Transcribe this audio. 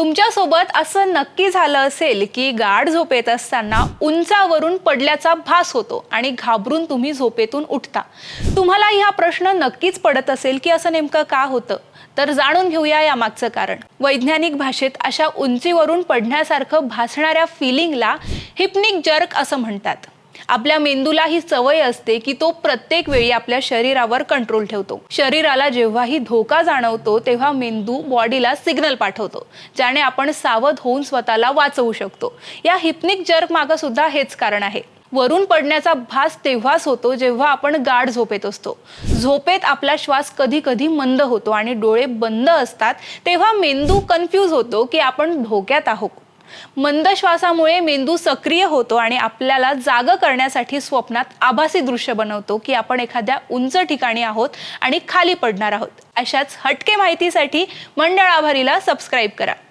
तुमच्यासोबत असं नक्की झालं असेल की गाढ झोपेत असताना उंचावरून पडल्याचा भास होतो आणि घाबरून तुम्ही झोपेतून उठता. तुम्हाला हा प्रश्न नक्कीच पडत असेल की असं नेमकं का होतं? तर जाणून घेऊया या मागचं कारण. वैज्ञानिक भाषेत अशा उंचीवरून पडण्यासारखं भासणाऱ्या फिलिंगला हिप्निक जर्क असं म्हणतात. आपल्या मेंदूला ही सवय असते की तो प्रत्येक वेळी आपल्या शरीरावर कंट्रोल ठेवतो. शरीराला जेव्हाही धोका जाणवतो तेव्हा मेंदू बॉडीला सिग्नल पाठवतो ज्याने आपण सावध होऊन स्वतःला वाचवू शकतो. या हिप्निक जर्क मागं सुद्धा हेच कारण आहे. वरून पडण्याचा भास तेव्हाच होतो जेव्हा आपण गाढ झोपेत असतो. झोपेत आपला श्वास कधी कधी मंद होतो आणि डोळे बंद असतात तेव्हा मेंदू कन्फ्यूज होतो की आपण धोक्यात आहोत. मंद श्वासामुळे मेंदू सक्रिय होतो आणि आपल्याला जाग करण्यासाठी स्वप्नात आभासी दृश्य बनवतो की आपण एखाद्या उंच ठिकाणी आहोत आणि खाली पडणार आहोत. अशाच हटके माहितीसाठी मंडळ आभारीला सबस्क्राईब करा.